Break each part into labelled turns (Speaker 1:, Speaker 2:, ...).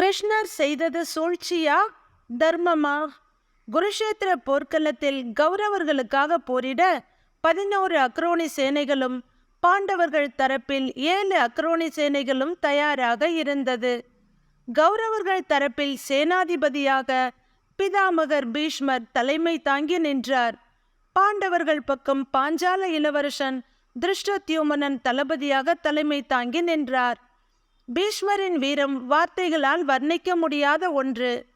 Speaker 1: கிருஷ்ணர் செய்தது சூழ்ச்சியா? தர்மமா? குருஷேத்திர போர்க்களத்தில் கௌரவர்களுக்காக போரிட பதினோரு அக்ரோனி சேனைகளும் பாண்டவர்கள் தரப்பில் ஏழு அக்ரோனி சேனைகளும் தயாராக இருந்தது. கௌரவர்கள் தரப்பில் சேனாதிபதியாக பிதாமகர் பீஷ்மர் தலைமை தாங்கி நின்றார். பாண்டவர்கள் பக்கம் பாஞ்சால இளவரசன் திருஷ்டத்யோமனன் தளபதியாக தலைமை தாங்கி நின்றார். பீஷ்மரின் வீரம் வார்த்தைகளால் வர்ணிக்க முடியாத ஒன்று.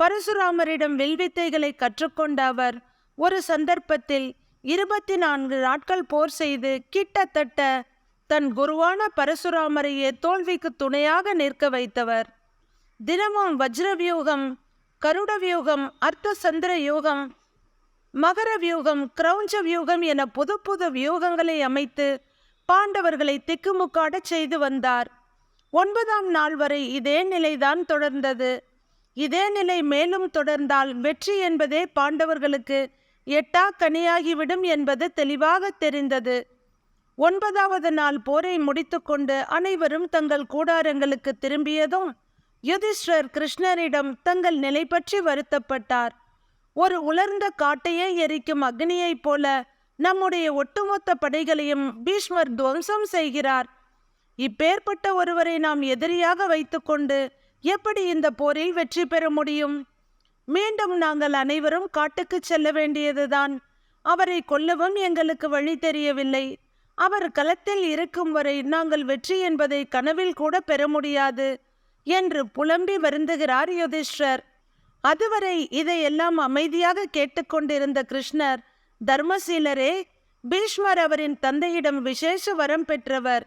Speaker 1: பரசுராமரிடம் வில்வித்தைகளை கற்றுக்கொண்ட அவர் ஒரு சந்தர்ப்பத்தில் இருபத்தி நான்கு நாட்கள் போர் செய்து கிட்டத்தட்ட தன் குருவான பரசுராமரையே தோல்விக்கு துணையாக நிற்க வைத்தவர். தினமும் வஜ்ரவியூகம் கருடவியூகம் கருட வியூகம் அர்த்த சந்திர யூகம் மகர வியூகம் கிரௌஞ்ச வியூகம் என புது புது வியூகங்களை அமைத்து பாண்டவர்களை திக்குமுக்காடச் செய்து வந்தார். ஒன்பதாம் நாள் வரை இதே நிலைதான் தொடர்ந்தது. இதே நிலை மேலும் தொடர்ந்தால் வெற்றி என்பதே பாண்டவர்களுக்கு எட்டா கனியாகிவிடும் என்பது தெளிவாக தெரிந்தது. ஒன்பதாவது நாள் போரை முடித்துக்கொண்டு அனைவரும் தங்கள் கூடாரங்களுக்கு திரும்பியதும் யுதிஷ்டர் கிருஷ்ணரிடம் தங்கள் நிலை பற்றி வருத்தப்பட்டார். ஒரு உலர்ந்த காட்டையே எரிக்கும் அக்னியைப் போல நம்முடைய ஒட்டுமொத்த படைகளையும் பீஷ்மர் துவம்சம் செய்கிறார். இப்பேற்பட்ட ஒருவரை நாம் எதிரியாக வைத்துக்கொண்டு எப்படி இந்த போரில் வெற்றி பெற முடியும்? மீண்டும் நாங்கள் அனைவரும் காட்டுக்கு செல்ல வேண்டியதுதான். அவரை கொல்லவும் எங்களுக்கு வழி தெரியவில்லை. அவர் களத்தில் இருக்கும் வரை நாங்கள் வெற்றி என்பதை கனவில் கூட பெற முடியாது என்று புலம்பி வருந்துகிறார் யுதிஷ்டர். அதுவரை இதையெல்லாம் அமைதியாக கேட்டுக்கொண்டிருந்த கிருஷ்ணர் தர்மசீலரே பீஷ்மர் அவரின் தந்தையிடம் விசேஷ வரம் பெற்றவர்.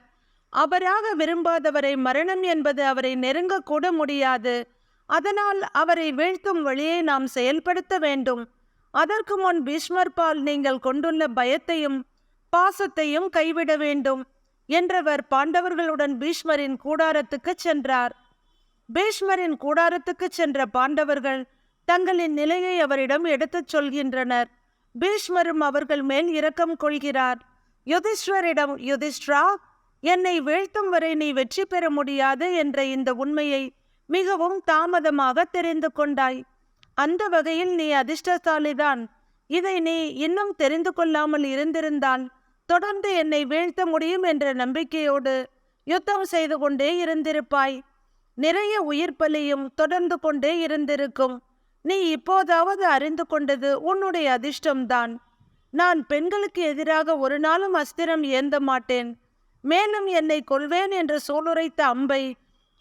Speaker 1: அவராக விரும்பாதவரை மரணம் என்பது அவரை நெருங்கக்கூட முடியாது. அதனால் அவரை வீழ்த்தும் வழியை நாம் செயல்படுத்த வேண்டும். அதற்கு முன் பீஷ்மர் பால் நீங்கள் கொண்டுள்ள பயத்தையும் பாசத்தையும் கைவிட வேண்டும் என்றவர் பாண்டவர்களுடன் பீஷ்மரின் கூடாரத்துக்கு சென்றார். பீஷ்மரின் கூடாரத்துக்கு சென்ற பாண்டவர்கள் தங்களின் நிலையை அவரிடம் எடுத்துச் சொல்கின்றனர். பீஷ்மரும் அவர்கள் மேல் இரக்கம் கொள்கிறார். யுதிஷ்வரிடம் யுதிஷ்ட்ரா என்னை வீழ்த்தும் வரை நீ வெற்றி பெற முடியாது என்ற இந்த உண்மையை மிகவும் தாமதமாக தெரிந்து கொண்டாய். அந்த வகையில் நீ அதிர்ஷ்டசாலிதான். இதை நீ இன்னும் தெரிந்து கொள்ளாமல் இருந்திருந்தால் தொடர்ந்து என்னை வீழ்த்த முடியும் என்ற நம்பிக்கையோடு யுத்தம் செய்து கொண்டே இருந்திருப்பாய். நிறைய உயிர் பலியும் தொடர்ந்து கொண்டே இருந்திருக்கும். நீ இப்போதாவது அறிந்து கொண்டது உன்னுடைய அதிர்ஷ்டம்தான். நான் பெண்களுக்கு எதிராக ஒரு நாளும் அஸ்திரம் ஏந்த மாட்டேன். மேலும் என்னை கொள்வேன் என்று சூளுரைத்த அம்பை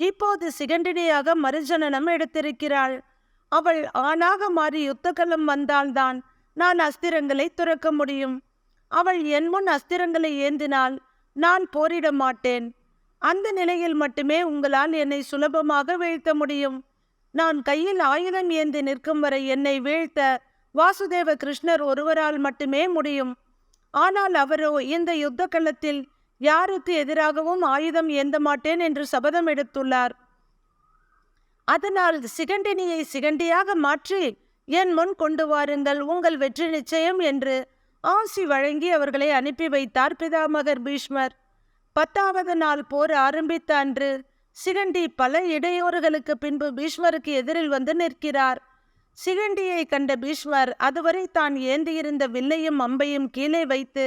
Speaker 1: இப்போது சிகண்டினியாக மறுஜனனம் எடுத்திருக்கிறாள். அவள் ஆணாக மாறி யுத்தகலம் வந்தால்தான் நான் அஸ்திரங்களை துறக்க முடியும். அவள் என் முன் அஸ்திரங்களை ஏந்தினால் நான் போரிட மாட்டேன். அந்த நிலையில் மட்டுமே உங்களால் என்னை சுலபமாக வீழ்த்த முடியும். நான் கையில் ஆயுதம் ஏந்தி நிற்கும் வரை என்னை வீழ்த்த வாசுதேவ கிருஷ்ணர் ஒருவரால் மட்டுமே முடியும். ஆனால் அவரோ இந்த யுத்த களத்தில் யாருக்கு எதிராகவும் ஆயுதம் ஏந்த மாட்டேன் என்று சபதம் எடுத்துள்ளார். அதனால் சிகண்டினியை சிகண்டியாக மாற்றி என் முன் கொண்டு வாருங்கள் உங்கள் வெற்றி நிச்சயம் என்று ஆசி வழங்கி அவர்களை அனுப்பி வைத்தார் பிதாமகர் பீஷ்மர். பத்தாவது நாள் போர் ஆரம்பித்த அன்று சிகண்டி பல இடையூறுகளுக்கு பின்பு பீஷ்மருக்கு எதிரில் வந்து நிற்கிறார். சிகண்டியை கண்ட பீஷ்மர் அதுவரை தான் ஏந்தியிருந்த வில்லையும் அம்பையும் கீழே வைத்து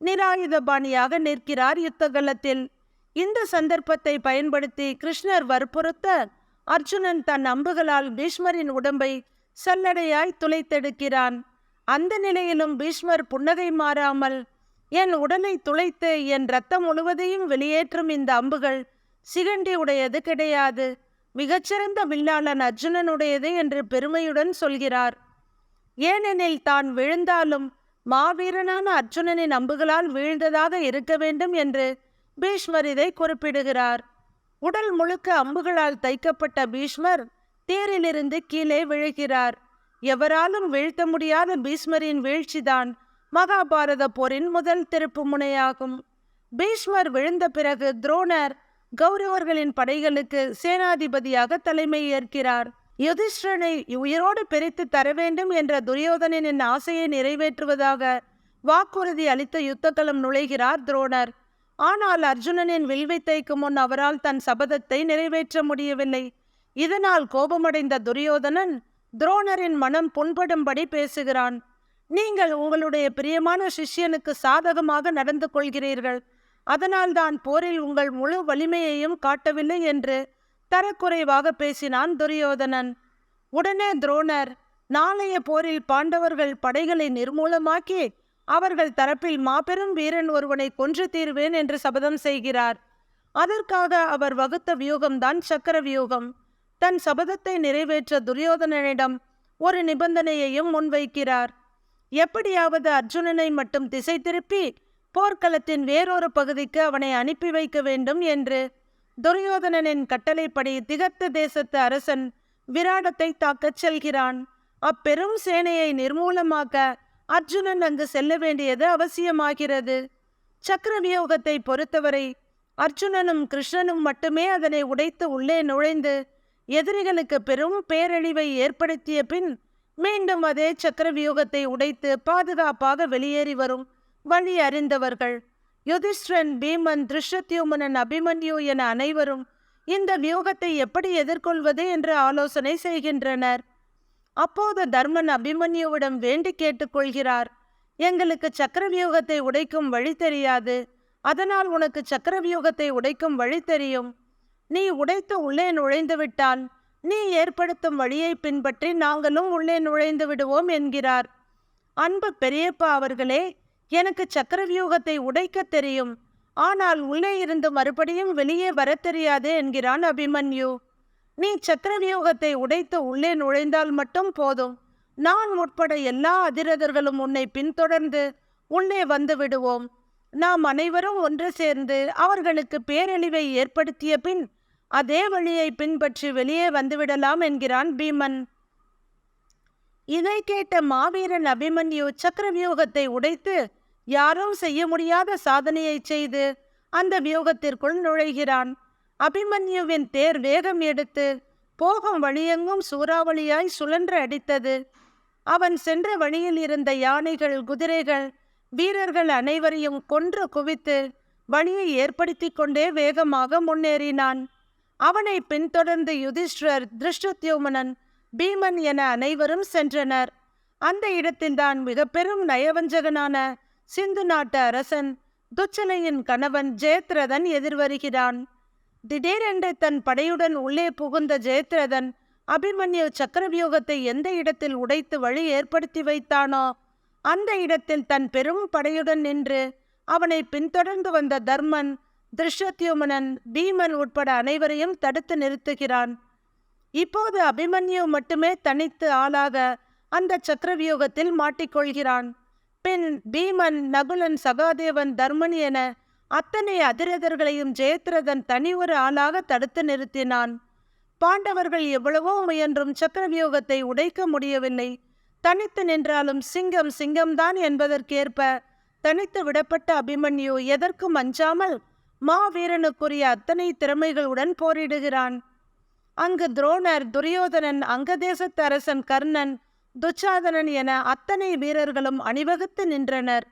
Speaker 1: நிராயுதபாணியாக நிற்கிறார் யுத்தகலத்தில். இந்த சந்தர்ப்பத்தை பயன்படுத்தி கிருஷ்ணர் வற்புறுத்த அர்ஜுனன் தன் அம்புகளால் பீஷ்மரின் உடம்பை சல்லடையாய் துளைத்தெடுக்கிறான். அந்த நிலையிலும் பீஷ்மர் புன்னகை மாறாமல் என் உடலை துளைத்து என் ரத்தம் முழுவதையும் வெளியேற்றும் இந்த அம்புகள் சிகண்டி உடையது கிடையாது. மிகச்சிறந்த வில்லாளன் அர்ஜுனனுடையது என்று பெருமையுடன் சொல்கிறார். ஏனெனில் தான் விழுந்தாலும் மாவீரனான அர்ஜுனனின் அம்புகளால் வீழ்ந்ததாக இருக்க வேண்டும் என்று பீஷ்மர் இதை குறிப்பிடுகிறார். உடல் முழுக்க அம்புகளால் தைக்கப்பட்ட பீஷ்மர் தேரிலிருந்து கீழே விழுகிறார். எவராலும் வீழ்த்த முடியாத பீஷ்மரின் வீழ்ச்சிதான் மகாபாரத போரின் முதல் திருப்பு முனையாகும் பீஷ்மர் விழுந்த பிறகு துரோணர் கௌரவர்களின் படைகளுக்கு சேனாதிபதியாக தலைமை ஏற்கிறார். யுதிஷ்டனை உயிரோடு பிரித்து தர வேண்டும் என்ற துரியோதனின் ஆசையை நிறைவேற்றுவதாக வாக்குறுதி அளித்த யுத்தகலம் நுழைகிறார் துரோணர். ஆனால் அர்ஜுனனின் வில்வித்தைக்கு முன் அவரால் தன் சபதத்தை நிறைவேற்ற முடியவில்லை. இதனால் கோபமடைந்த துரியோதனன் துரோணரின் மனம் புண்படும்படி பேசுகிறான். நீங்கள் உங்களுடைய பிரியமான சிஷ்யனுக்கு சாதகமாக நடந்து கொள்கிறீர்கள். அதனால்தான் போரில் உங்கள் முழு வலிமையையும் காட்டவில்லை என்று தரக்குறைவாக பேசினான் துரியோதனன். உடனே துரோணர் நாளைய போரில் பாண்டவர்கள் படைகளை நிர்மூலமாக்கி அவர்கள் தரப்பில் மாபெரும் வீரன் ஒருவனை கொன்று தீர்வேன் என்று சபதம் செய்கிறார். அதற்காக அவர் வகுத்த வியூகம்தான் சக்கர வியூகம். தன் சபதத்தை நிறைவேற்ற துரியோதனனிடம் ஒரு நிபந்தனையையும் முன்வைக்கிறார். எப்படியாவது அர்ஜுனனை மட்டும் திசை திருப்பி போர்க்களத்தின் வேறொரு பகுதிக்கு அவனை அனுப்பி வைக்க வேண்டும் என்று துரியோதனனின் கட்டளைப்படி திகத்த தேசத்து அரசன் விராடத்தை தாக்கச் செல்கிறான். அப்பெரும் சேனையை நிர்மூலமாக்க அர்ஜுனன் அங்கு செல்ல வேண்டியது அவசியமாகிறது. சக்கரவியோகத்தை பொறுத்தவரை அர்ஜுனனும் கிருஷ்ணனும் மட்டுமே அதனை உடைத்து உள்ளே நுழைந்து எதிரிகளுக்கு பெரும் பேரழிவை ஏற்படுத்திய பின் மீண்டும் அதே சக்கரவியூகத்தை உடைத்து பாதுகாப்பாக வெளியேறி வரும் வழி அறிந்தவர்கள். யுதிஷ்டிரன் பீமன் திருஷத்யுமனன் அபிமன்யு என அனைவரும் இந்த வியூகத்தை எப்படி எதிர்கொள்வது என்று ஆலோசனை செய்கின்றனர். அப்போது தர்மன் அபிமன்யுவிடம் வேண்டி கேட்டுக்கொள்கிறார் எங்களுக்கு சக்கரவியூகத்தை உடைக்கும் வழி தெரியாது. அதனால் உனக்கு சக்கரவியூகத்தை உடைக்கும் வழி தெரியும். நீ உடைத்து உள்ளே நுழைந்து விட்டால் நீ ஏற்படுத்தும் வழியை பின்பற்றி நாங்களும் உள்ளே நுழைந்து விடுவோம் என்கிறார். அன்பு பெரியப்பா அவர்களே எனக்கு சக்கரவியூகத்தை உடைக்க தெரியும். ஆனால் உள்ளே இருந்து மறுபடியும் வெளியே வர தெரியாது என்கிறான் அபிமன்யு. நீ சக்கரவியூகத்தை உடைத்து உள்ளே நுழைந்தால் மட்டும் போதும். நான் உட்பட எல்லா அதிரதர்களும் உன்னை பின்தொடர்ந்து உள்ளே வந்து விடுவோம். நாம் அனைவரும் ஒன்று சேர்ந்து அவர்களுக்கு பேரழிவை ஏற்படுத்திய பின் அதே வழியை பின்பற்றி வெளியே வந்துவிடலாம் என்கிறான் பீமன். இதை கேட்ட மாவீரன் அபிமன்யு சக்கரவியூகத்தை உடைத்து யாரும் செய்ய முடியாத சாதனையை செய்து அந்த வியூகத்திற்குள் நுழைகிறான். அபிமன்யுவின் தேர் வேகம் எடுத்து போகும் வழியெங்கும் சூறாவளியாய் சுழன்று அடித்தது. அவன் சென்ற வழியில் இருந்த யானைகள் குதிரைகள் வீரர்கள் அனைவரையும் கொன்று குவித்து வழியை ஏற்படுத்தி கொண்டே வேகமாக முன்னேறினான். அவனை பின்தொடர்ந்து யுதிஷ்டர் திருஷ்டுத்யுமனன் பீமன் என அனைவரும் சென்றனர். அந்த இடத்தில்தான் மிக பெரும் நயவஞ்சகனான சிந்து நாட்டு அரசன் துச்சனையின் கணவன் ஜெயத்ரதன் எதிர்வருகிறான். திடீரென்று தன் படையுடன் உள்ளே புகுந்த ஜெயத்ரதன் அபிமன்யு சக்கரவியூகத்தை எந்த இடத்தில் உடைத்து வழி ஏற்படுத்தி வைத்தானோ அந்த இடத்தில் தன் பெரும் படையுடன் நின்று அவனை பின்தொடர்ந்து வந்த தர்மன் திருஷத்யுமனன் பீமன் உட்பட அனைவரையும் தடுத்து நிறுத்துகிறான். இப்போது அபிமன்யு மட்டுமே தனித்து ஆளாக அந்த சக்கரவியூகத்தில் மாட்டிக்கொள்கிறான். பின் பீமன் நகுலன் சகாதேவன் தர்மன் என அத்தனை அதிரதர்களையும் ஜெயத்ரதன் தனி ஒரு ஆளாக தடுத்து நிறுத்தினான். பாண்டவர்கள் எவ்வளவோ முயன்றும் சக்கரவியூகத்தை உடைக்க முடியவில்லை. தனித்து நின்றாலும் சிங்கம் சிங்கம்தான் என்பதற்கேற்ப தனித்து விடப்பட்ட அபிமன்யு எதற்கும் அஞ்சாமல் மாவீரனுக்குரிய அத்தனை திறமைகளுடன் போரிடுகிறான். அங்கு துரோணர் துரியோதனன் அங்கதேசத்து அரசன் கர்ணன் துச்சாதனன் என அத்தனை வீரர்களும் அணிவகுத்து நின்றனர்.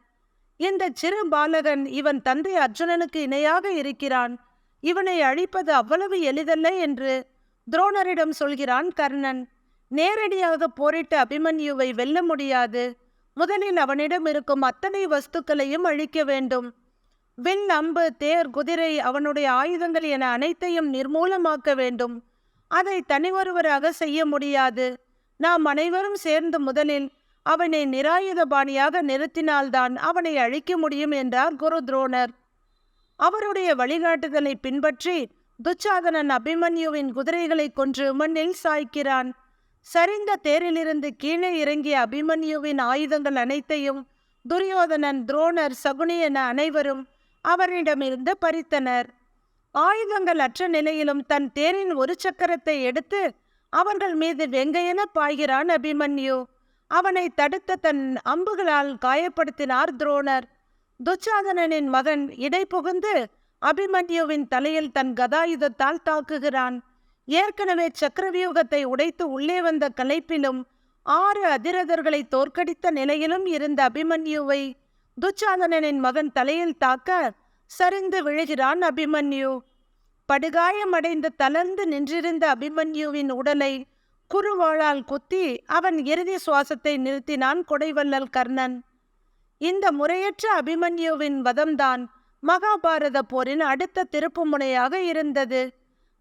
Speaker 1: இந்த சிறு பாலகன் இவன் தந்தை அர்ஜுனனுக்கு இணையாக இருக்கிறான். இவனை அழிப்பது அவ்வளவு எளிதல்ல என்று துரோணரிடம் சொல்கிறான் கர்ணன். நேரடியாக போரிட்டு அபிமன்யுவை வெல்ல முடியாது. முதலில் அவனிடம் இருக்கும் அத்தனை வஸ்துக்களையும் அழிக்க வேண்டும். வில் அம்பு தேர் குதிரை அவனுடைய ஆயுதங்கள் என அனைத்தையும் நிர்மூலமாக்க வேண்டும். அதை தனி ஒருவராக செய்ய முடியாது. நாம் அனைவரும் சேர்ந்து முதலில் அவனை நிராயுதபாணியாக நிறுத்தினால்தான் அவனை அழிக்க முடியும் என்றார் குரு துரோணர். அவருடைய வழிகாட்டுதலை பின்பற்றி துச்சாதனன் அபிமன்யுவின் குதிரைகளை கொன்று மண்ணில் சாய்க்கிறான். சரிந்த தேரிலிருந்து கீழே இறங்கிய அபிமன்யுவின் ஆயுதங்கள் அனைத்தையும் துரியோதனன் துரோணர் சகுனி என அனைவரும் அவரிடமிருந்து பறித்தனர். ஆயுதங்கள் அற்ற நிலையிலும் தன் தேரின் ஒரு சக்கரத்தை எடுத்து அவர்கள் மீது வெங்கையென பாய்கிறான் அபிமன்யு. அவனை தடுத்த தன் அம்புகளால் காயப்படுத்தினார் துரோணர். துச்சாதனனின் மகன் இடை புகுந்து அபிமன்யுவின் தலையில் தன் கதாயுதத்தால் தாக்குகிறான். ஏற்கனவே சக்கரவியூகத்தை உடைத்து உள்ளே வந்த கலைப்பிலும் ஆறு அதிரதர்களை தோற்கடித்த நிலையிலும் இருந்த அபிமன்யுவை துச்சாதனனின் மகன் தலையில் தாக்க சரிந்து விழுகிறான் அபிமன்யு. படுகாயமடைந்து தளர்ந்து நின்றிருந்த அபிமன்யுவின் உடலை குறுவாளால் குத்தி அவன் இறுதி சுவாசத்தை நிறுத்தினான் கொடைவள்ளல் கர்ணன். இந்த முறையற்ற அபிமன்யுவின் வதம்தான் மகாபாரத போரின் அடுத்த திருப்புமுனையாக இருந்தது.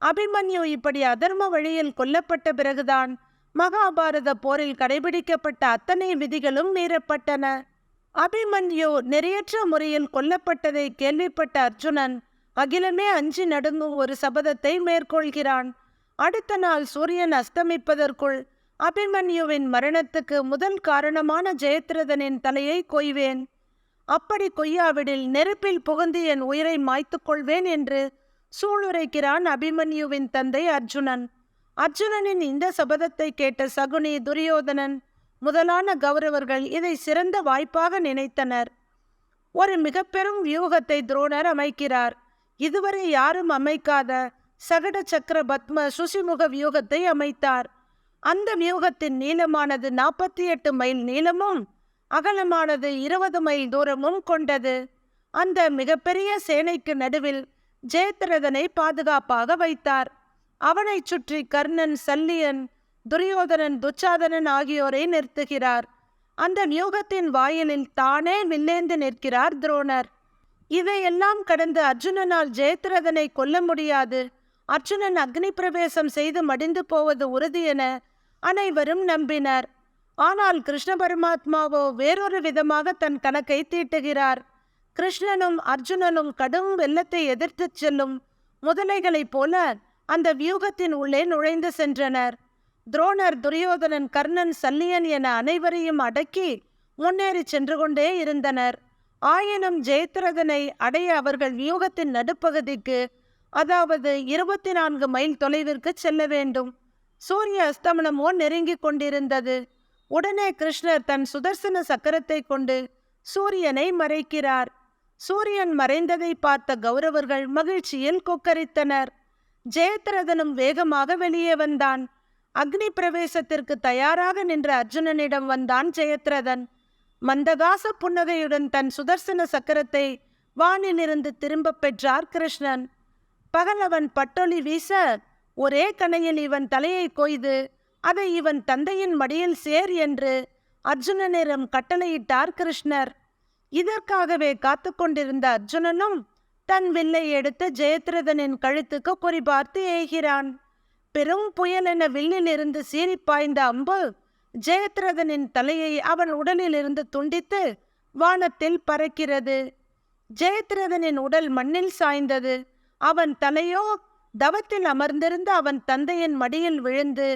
Speaker 1: அபிமன்யு இப்படி அதர்ம வழியில் கொல்லப்பட்ட பிறகுதான் மகாபாரத போரில் கடைபிடிக்கப்பட்ட அத்தனை விதிகளும் மீறப்பட்டன. அபிமன்யு நெறியற்ற முறையில் கொல்லப்பட்டதை கேள்விப்பட்ட அர்ஜுனன் அகிலமே அஞ்சி நடுங்கும் ஒரு சபதத்தை மேற்கொள்கிறான். அடுத்த நாள் சூரியன் அஸ்தமிப்பதற்குள் அபிமன்யுவின் மரணத்துக்கு முதல் காரணமான ஜெயத்ரதனின் தலையை கொய்வேன். அப்படி கொய்யாவிடில் நெருப்பில் புகுந்து என் உயிரை மாய்த்துக் கொள்வேன் என்று சூளுரைக்கிறான் அபிமன்யுவின் தந்தை அர்ஜுனன். அர்ஜுனனின் இந்த சபதத்தை கேட்ட சகுனி துரியோதனன் முதலான கௌரவர்கள் இதை சிறந்த வாய்ப்பாக நினைத்தனர். ஒரு மிக பெரும் வியூகத்தை துரோணர் அமைக்கிறார். இதுவரை யாரும் அமைக்காத சகட சக்கர பத்ம சுசிமுக வியூகத்தை அமைத்தார். அந்த வியூகத்தின் நீளமானது நாற்பத்தி எட்டு மைல் நீளமும் அகலமானது இருபது மைல் தூரமும் கொண்டது. அந்த மிகப்பெரிய சேனைக்கு நடுவில் ஜெயத்ரதனை பாதுகாப்பாக வைத்தார். அவனைச் சுற்றி கர்ணன் சல்லியன் துரியோதனன் துச்சாதனன் ஆகியோரை நிறுத்துகிறார். அந்த வியூகத்தின் வாயிலில் தானே வில்லேந்து நிற்கிறார் துரோணர். இதையெல்லாம் கடந்து அர்ஜுனனால் ஜெயத்ரதனை கொல்ல முடியாது. அர்ஜுனன் அக்னி பிரவேசம் செய்து மடிந்து போவது உறுதி என அனைவரும் நம்பினர். ஆனால் கிருஷ்ண பரமாத்மாவோ வேறொரு விதமாக தன் கணக்கை தீட்டுகிறார். கிருஷ்ணனும் அர்ஜுனனும் கடும் வெள்ளத்தை எதிர்த்துச் செல்லும் முதலைகளைப் போல அந்த வியூகத்தின் உள்ளே நுழைந்து சென்றனர். துரோணர் துரியோதனன் கர்ணன் சல்லியன் என அனைவரையும் அடக்கி முன்னேறி சென்று கொண்டே இருந்தனர். ஆயினும் ஜெயத்ரதனை அடைய அவர்கள் வியூகத்தின் நடுப்பகுதிக்கு அதாவது இருபத்தி நான்கு மைல் தொலைவிற்கு செல்ல வேண்டும். சூரிய அஸ்தமனமோ நெருங்கிக் கொண்டிருந்தது. உடனே கிருஷ்ணர் தன் சுதர்சன சக்கரத்தை கொண்டு சூரியனை மறைக்கிறார். சூரியன் மறைந்ததை பார்த்த கௌரவர்கள் மகிழ்ச்சியில் கொக்கரித்தனர். ஜெயத்ரதனும் வேகமாக வெளியே வந்தான். அக்னி பிரவேசத்திற்கு தயாராக நின்ற அர்ஜுனனிடம் வந்தான் ஜெயத்ரதன். மந்தகாச புன்னகையுடன் தன் சுதர்சன சக்கரத்தை வானிலிருந்து திரும்பப் பெற்றார் கிருஷ்ணன். பகலவன் பட்டொளி வீச ஒரே கணையில் இவன் தலையை கொய்து அதை இவன் தந்தையின் மடியில் சேர் என்று அர்ஜுனனிடம் கட்டளையிட்டார் கிருஷ்ணர். இதற்காகவே காத்து கொண்டிருந்த அர்ஜுனனும் தன் வில்லை எடுத்து ஜெயத்ரதனின் கழுத்துக்கு குறிபார்த்து ஏகிறான். பெரும் புயல் என வில்லிலிருந்து சீறி பாய்ந்த அம்பு ஜெயத்ரதனின் தலையை அவன் உடலிலிருந்து துண்டித்து வானத்தில் பறக்கிறது. ஜெயத்ரதனின் உடல் மண்ணில் சாய்ந்தது. அவன் தலையோ தவத்தில் அமர்ந்திருந்த அவன் தந்தையின் மடியில் விழுந்து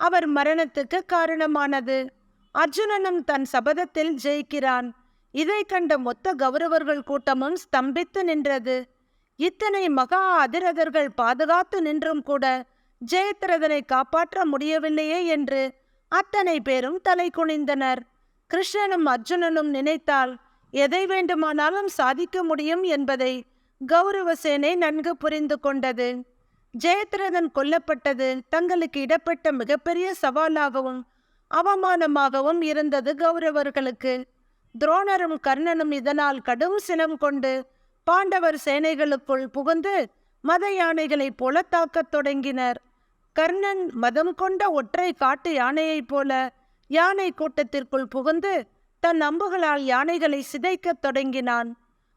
Speaker 1: அவர் மரணத்துக்கு காரணமானது. அர்ஜுனனும் தன் சபதத்தில் ஜெயிக்கிறான். இதை கண்ட மொத்த கௌரவர்கள் கூட்டமும் ஸ்தம்பித்து நின்றது. இத்தனை மகா அதிரதர்கள் பாதுகாத்து நின்றும் கூட ஜெயத்ரதனை காப்பாற்ற முடியவில்லையே என்று அத்தனை பேரும் தலை குனிந்தனர். கிருஷ்ணனும் அர்ஜுனனும் நினைத்தால் எதை வேண்டுமானாலும் சாதிக்க முடியும் என்பதை கௌரவசேனை நன்கு புரிந்து கொண்டது. ஜெயத்ரதன் கொல்லப்பட்டது தங்களுக்கு இடப்பட்ட மிகப்பெரிய சவாலாகவும் அவமானமாகவும் இருந்தது கௌரவர்களுக்கு. துரோணரும் கர்ணனும் இதனால் கடும் சினம் கொண்டு பாண்டவர் சேனைகளுக்குள் புகுந்து மத யானைகளைப் போல தாக்கத் தொடங்கினர். கர்ணன் மதம் கொண்ட ஒற்றை காட்டு யானையைப் போல யானை கூட்டத்திற்குள் புகுந்து தன் அம்புகளால் யானைகளை சிதைக்கத் தொடங்கினான்.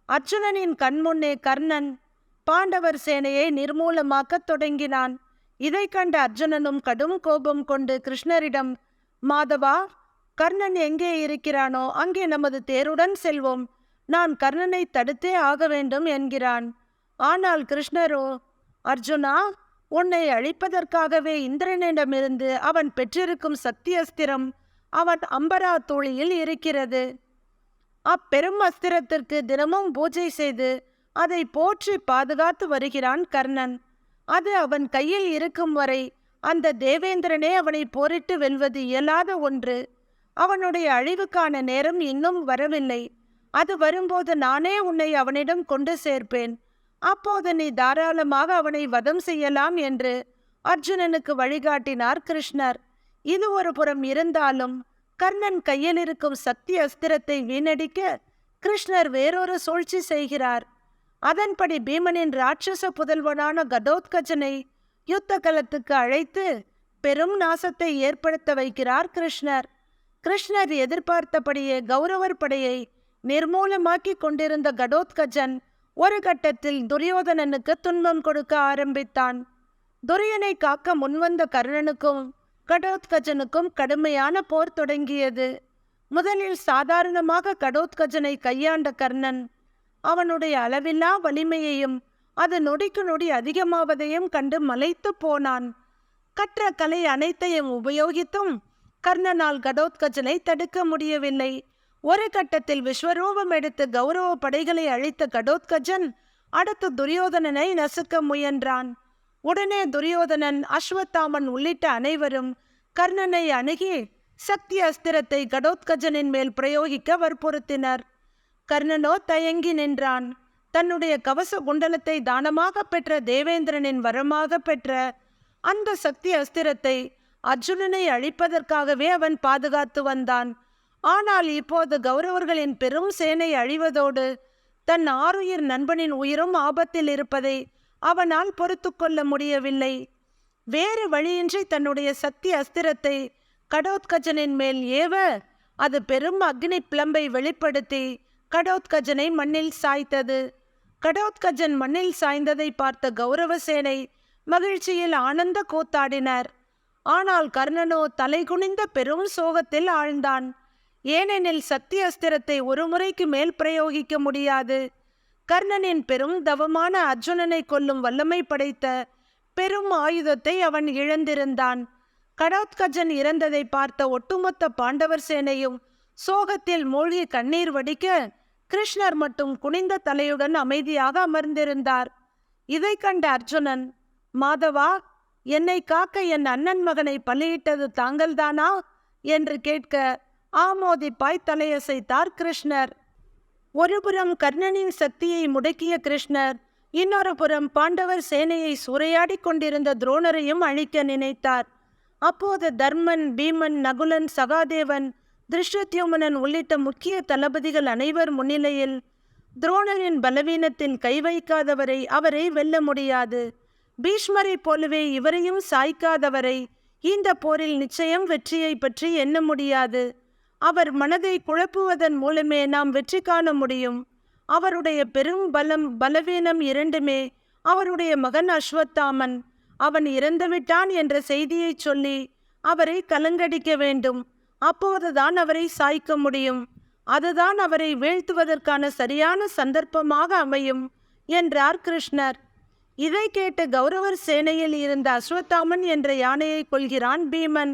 Speaker 1: அர்ஜுனனின் கண்முன்னே கர்ணன் பாண்டவர் சேனையை நிர்மூலமாக்கத் தொடங்கினான். இதை கண்ட அர்ஜுனனும் கடும் கோபம் கொண்டு கிருஷ்ணரிடம் மாதவா கர்ணன் எங்கே இருக்கிறானோ அங்கே நமது தேருடன் செல்வோம். நான் கர்ணனை தடுத்தே ஆக வேண்டும் என்கிறான். ஆனால் கிருஷ்ணரோ அர்ஜுனா உன்னை அழிப்பதற்காகவே இந்திரனிடமிருந்து அவன் பெற்றிருக்கும் சக்தி அஸ்திரம் அவன் அம்பரா தோழியில் இருக்கிறது. அப்பெரும் அஸ்திரத்திற்கு தினமும் பூஜை செய்து அதை போற்றி பாதுகாத்து வருகிறான் கர்ணன். அது அவன் கையில் இருக்கும் வரை அந்த தேவேந்திரனே அவனை போரிட்டு வெல்வது இயலாத ஒன்று. அவனுடைய அழிவுக்கான நேரம் இன்னும் வரவில்லை. அது வரும்போது நானே உன்னை அவனிடம் கொண்டு சேர்ப்பேன். அப்போது நீ தாராளமாக அவனை வதம் செய்யலாம் என்று அர்ஜுனனுக்கு வழிகாட்டினார் கிருஷ்ணர். இது ஒரு புறம் இருந்தாலும் கர்ணன் கையில் இருக்கும் சக்தி அஸ்திரத்தை வீணடிக்க கிருஷ்ணர் வேறொரு சூழ்ச்சி செய்கிறார். அதன்படி பீமனின் ராட்சச புதல்வனான கடோத்கஜனை யுத்த கலத்துக்கு அழைத்து பெரும் நாசத்தை ஏற்படுத்த வைக்கிறார் கிருஷ்ணர். கிருஷ்ணர் எதிர்பார்த்தபடியே கௌரவர் படையை நிர்மூலமாக்கி கொண்டிருந்த கடோத்கஜன் ஒரு கட்டத்தில் துரியோதனனுக்கு துன்பம் கொடுக்க ஆரம்பித்தான். துரியனை காக்க முன்வந்த கர்ணனுக்கும் கடோத்கஜனுக்கும் கடுமையான போர் தொடங்கியது. முதலில் சாதாரணமாக கடோத்கஜனை கையாண்ட கர்ணன் அவனுடைய அளவில்லா வலிமையையும் அது நொடிக்கு நொடி அதிகமாவதையும் கண்டு மலைத்து போனான். கற்ற கலை அனைத்தையும் உபயோகித்தும் கர்ணனால் கடோத்கஜனை தடுக்க முடியவில்லை. ஒரு கட்டத்தில் விஸ்வரூபம் எடுத்து கௌரவ படைகளை அழித்த கடோத்கஜன் அடுத்து துரியோதனனை நசுக்க முயன்றான். உடனே துரியோதனன் அஸ்வத்தாமன் உள்ளிட்ட அனைவரும் கர்ணனை அணுகி சக்தி அஸ்திரத்தை கடோத்கஜனின் மேல் பிரயோகிக்க வற்புறுத்தினர். கர்ணனோ தயங்கி நின்றான். தன்னுடைய கவச குண்டலத்தை தானமாக பெற்ற தேவேந்திரனின் வரமாக பெற்ற அந்த சக்தி அஸ்திரத்தை அர்ஜுனனை அழிப்பதற்காகவே அவன் பாதுகாத்து வந்தான். ஆனால் இப்போது கௌரவர்களின் பெரும் சேனை அழிவதோடு தன் ஆருயிர் நண்பனின் உயிரும் ஆபத்தில் இருப்பதை அவனால் பொறுத்து கொள்ள முடியவில்லை. வேறு வழியின்றி தன்னுடைய சக்தி அஸ்திரத்தை கடோத்கஜனின் மேல் ஏவ அது பெரும் அக்னி பிளம்பை வெளிப்படுத்தி கடோத்கஜனை மண்ணில் சாய்த்தது. கடோத்கஜன் மண்ணில் சாய்ந்ததை பார்த்த கௌரவ சேனை மகிழ்ச்சியில் ஆனந்த கூத்தாடினர். ஆனால் கர்ணனோ தலைகுனிந்த பெரும் சோகத்தில் ஆழ்ந்தான். ஏனெனில் சக்தி அஸ்திரத்தை ஒரு முறைக்கு மேல் பிரயோகிக்க முடியாது. கர்ணனின் பெரும் தவமான அர்ஜுனனை கொல்லும் வல்லமை படைத்த பெரும் ஆயுதத்தை அவன் இழந்திருந்தான். கடோத்கஜன் இறந்ததை பார்த்த ஒட்டுமொத்த பாண்டவர் சேனையும் சோகத்தில் மூழ்கி கண்ணீர் வடிக்க கிருஷ்ணர் மட்டும் குனிந்த தலையுடன் அமைதியாக அமர்ந்திருந்தார். இதை கண்ட அர்ஜுனன் மாதவா என்னை காக்க என் அண்ணன் மகனை பலியிட்டது தாங்கள்தானா? என்று கேட்க ஆமோதிப்பாய் தலையசைத்தார் கிருஷ்ணர். ஒருபுறம் கர்ணனின் சக்தியை முடக்கிய கிருஷ்ணர் இன்னொரு புறம் பாண்டவர் சேனையை சூறையாடிக் கொண்டிருந்த துரோணரையும் அழிக்க நினைத்தார். அப்போது தர்மன் பீமன் நகுலன் சகாதேவன் திருஷ்டத்யுமனன் உள்ளிட்ட முக்கிய தளபதிகள் அனைவர் முன்னிலையில் துரோணரின் பலவீனத்தின் கை வைக்காதவரை அவரை வெல்ல முடியாது. பீஷ்மரை போலவே இவரையும் சாய்க்காதவரை இந்த போரில் நிச்சயம் வெற்றியை பற்றி எண்ண முடியாது. அவர் மனதை குழப்புவதன் மூலமே நாம் வெற்றி காண முடியும். அவருடைய பெரும் பலம் பலவீனம் இரண்டுமே அவருடைய மகன் அஸ்வத்தாமன். அவன் இறந்துவிட்டான் என்ற செய்தியை சொல்லி அவரை கலங்கடிக்க வேண்டும். அப்போதுதான் அவரை சாய்க்க முடியும். அதுதான் அவரை வீழ்த்துவதற்கான சரியான சந்தர்ப்பமாக அமையும் என்றார் கிருஷ்ணர். இதை கேட்டு கௌரவர் சேனையில் இருந்த அஸ்வத்தாமன் என்ற யானையை கொள்கிறான் பீமன்.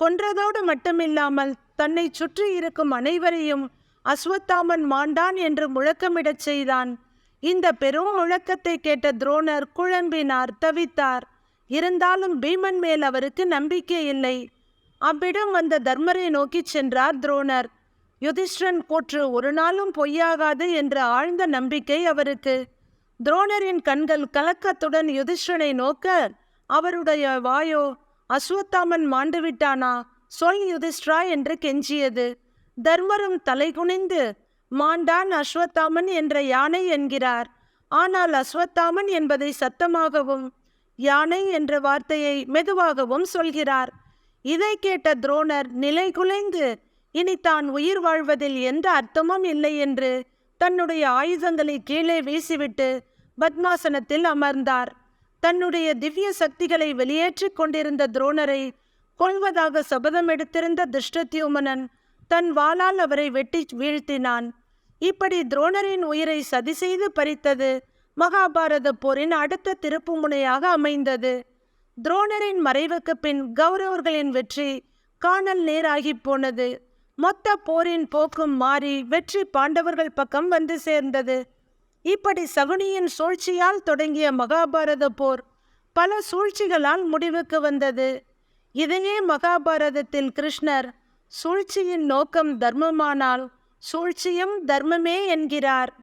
Speaker 1: கொன்றதோடு மட்டுமில்லாமல் தன்னை சுற்றி இருக்கும் அனைவரையும் அஸ்வத்தாமன் மாண்டான் என்று முழக்கமிடச் செய்தான். இந்த பெரும் முழக்கத்தை கேட்ட துரோணர் குழம்பினார் தவித்தார். இருந்தாலும் பீமன் மேல் அவருக்கு நம்பிக்கை இல்லை. அவ்விடம் வந்த தர்மரை நோக்கிச் சென்றார் துரோணர். யுதிஷ்டன் கூற்று ஒரு நாளும் பொய்யாகாது என்ற ஆழ்ந்த நம்பிக்கை அவருக்கு. துரோணரின் கண்கள் கலக்கத்துடன் யுதிஷ்டனை நோக்க அவருடைய வாயோ அஸ்வத்தாமன் மாண்டுவிட்டானா சொல் யுதிஷ்டரா என்று கெஞ்சியது. தர்மரும் தலைகுனிந்து மாண்டான் அஸ்வத்தாமன் என்ற யானை என்கிறார். ஆனால் அஸ்வத்தாமன் என்பதை சத்தமாகவும் யானை என்ற வார்த்தையை மெதுவாகவும் சொல்கிறார். இதை கேட்ட துரோணர் நிலை குலைந்து இனி தான் உயிர் வாழ்வதில் எந்த அர்த்தமும் இல்லை என்று தன்னுடைய ஆயுதங்களை கீழே வீசிவிட்டு பத்மாசனத்தில் அமர்ந்தார். தன்னுடைய திவ்ய சக்திகளை வெளியேற்றிக் கொண்டிருந்த துரோணரை கொள்வதாக சபதம் எடுத்திருந்த திருஷ்டத்யுமனன் தன் வாளால் அவரை வெட்டி வீழ்த்தினான். இப்படி துரோணரின் உயிரை சதி செய்து பறித்தது மகாபாரத போரின் அடுத்த திருப்புமுனையாக அமைந்தது. துரோணரின் மறைவுக்கு பின் கௌரவர்களின் வெற்றி காணல் நேராகி போனது. மொத்த போரின் போக்கும் மாறி வெற்றி பாண்டவர்கள் பக்கம் வந்து சேர்ந்தது. இப்படி சகுனியின் சூழ்ச்சியால் தொடங்கிய மகாபாரத போர் பல சூழ்ச்சிகளால் முடிவுக்கு வந்தது. இதையே மகாபாரதத்தில் கிருஷ்ணர் சூழ்ச்சியின் நோக்கம் தர்மமானால் சூழ்ச்சியும் தர்மமே என்கிறார்.